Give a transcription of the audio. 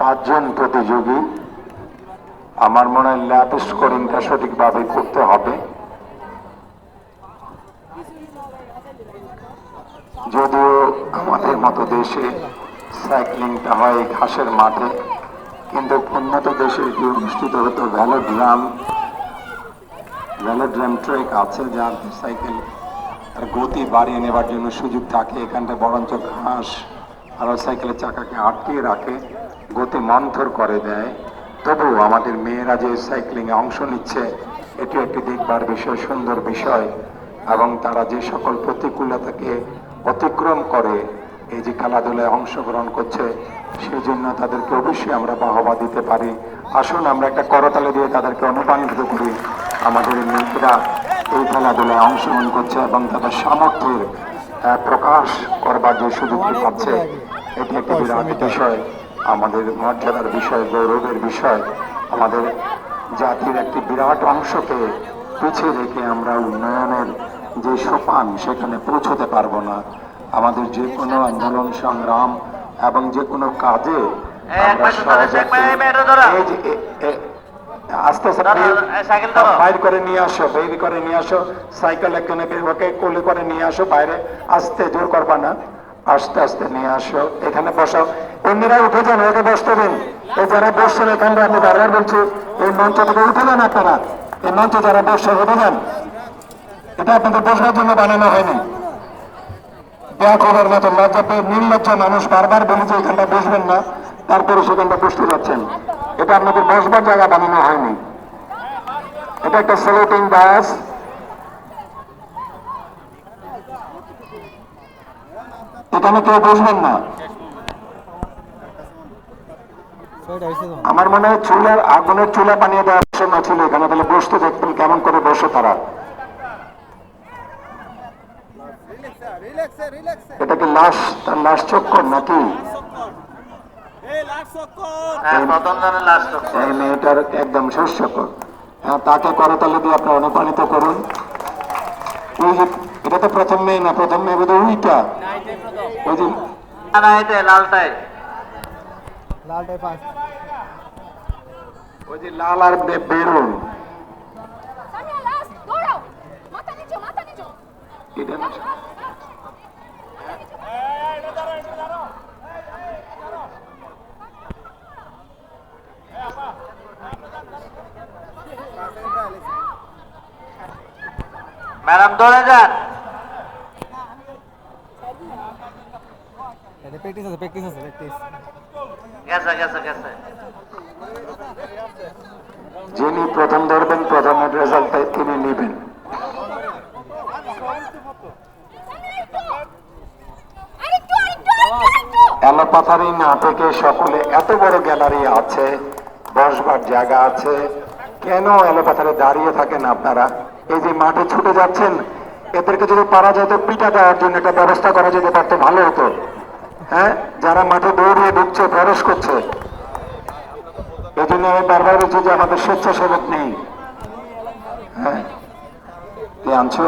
পাঁচজন প্রতিযোগী আমার মনে হয় ল্যাপ স্কোরিংটা সঠিকভাবে করতে হবে। যদিও আমাদের মতো দেশে সাইক্লিংটা হয় ঘাসের মাঠে, কিন্তু উন্নত দেশে এটি অনুষ্ঠিত হতো ভ্যালোড্রাম। ভ্যালোড্রাম ট্রেক আছে যার সাইকেল তার গতি বাড়িয়ে নেবার জন্য সুযোগ থাকে এখানটা বরঞ্চ ঘাস আরও সাইকেলের চাকাকে আটকিয়ে রাখে, গতি মন্থর করে দেয়। তবু আমাদের মেয়েরা যে সাইক্লিংয়ে অংশ নিচ্ছে, এটি একটি দেখবার বিষয়, সুন্দর বিষয়। এবং তারা যে সকল প্রতিকূলতাকে অতিক্রম করে, এই যে খেলাধুলায় অংশগ্রহণ করছে সেই জন্য তাদেরকে অবশ্যই আমরা বাহবা দিতে পারি। আসুন, আমরা একটা করতালে দিয়ে তাদেরকে অনুপ্রাণিত করি। আমাদের মেয়েরা এই খেলাধুলায় অংশগ্রহণ করছে এবং তাদের সামর্থ্যের প্রকাশ করবার যে সুযোগটি পাচ্ছে এটি একটি বিরাট বিষয়। আমাদের মর্যাদার বিষয় গৌরবের বিষয়। আমাদের জাতির একটি বিরাট অংশকে পিছিয়ে রেখে আমরা উন্নয়নের যে সোপান সেখানে পৌঁছতে পারব না। আমাদের যে কোনো আন্দোলন সংগ্রাম এবং যে কোনো কাজে আমরা এই যে এ- এ- আস্তে আস্তে ধরো, ধরো, এই সাইকেল ধরো। বাইর করে নিয়ে আসো বের করে নিয়ে আসো সাইকেল একজনে ওকে কোলে করে নিয়ে আসো বাইরে আস্তে জোর করবা না আস্তে আস্তে নিয়ে আসো এখানে বসাও অন্যরা উঠে যান ওকে বসতে দিন। এই যারা বসছেন এখানটা আমি বারবার বলছি এই মঞ্চ থেকে উঠে যান আপনারা। এই মঞ্চে যারা বসছেন উঠে যান। এটা আপনাদের বসবার জন্য বানানো হয়নি। ব্যাকরণের মতো লজ্জা পেয়ে নির্লজ্জ মানুষ বারবার বলেছে এখানটা বসবেন না তারপরে সেখানটা বসতে যাচ্ছেন। এটা আপনাদের বসবার জায়গা বানানো হয়নি। এটা একটা স্লোটিং বাস। এখানে কেউ বসবেন না। আমার মনে হয় চুলার আগুনের চুলা বানিয়ে দেওয়ার জন্য ছিল এখানে তাহলে বসতে দেখতেন কেমন করে বসে তারা। এটা কি লাশ তার লাশ নাকি? চক্কর হ্যাঁ প্রথম জনের লাস্ট এই মেয়েটার একদম শস্যকর হ্যাঁ তাকে করতালে দিয়ে আপনি অনুপ্রাণিত করুন। ওই যে এটা তো প্রথম মেয়ে না প্রথম মেয়ে বোধহয় ওইটা ওই যে লালটাই। লালটাই পাঁচ ওই যে লাল আর বেরুন। Samia, last, দৌড়াও। মাথা নিচু মাথা নিচু। এটা ম্যাডাম দৌড়ে যান। প্র্যাকটিস আছে প্র্যাকটিস আছে প্র্যাকটিস গেছে গেছে গেছে। যিনি প্রথম ধরবেন প্রথমের রেজাল্ট তিনি নেবেন। এলোপাথারি নাটকে সকলে এত বড় গ্যালারি আছে বসবার জায়গা আছে। কেন এলোপাথারে দাঁড়িয়ে থাকেন আপনারা? এই যে মাঠে ছুটে যাচ্ছেন, এদেরকে যদি পারা যেত পিঠা দেওয়ার জন্য একটা ব্যবস্থা করা যেতে পারতো, ভালো হতো। হ্যাঁ? যারা মাঠে দৌড়িয়ে ঢুকছে প্রবেশ করছে। এই জন্য আমি বারবার বলছি যে আমাদের স্বেচ্ছাসেবক নেই। হ্যাঁ? আনছো?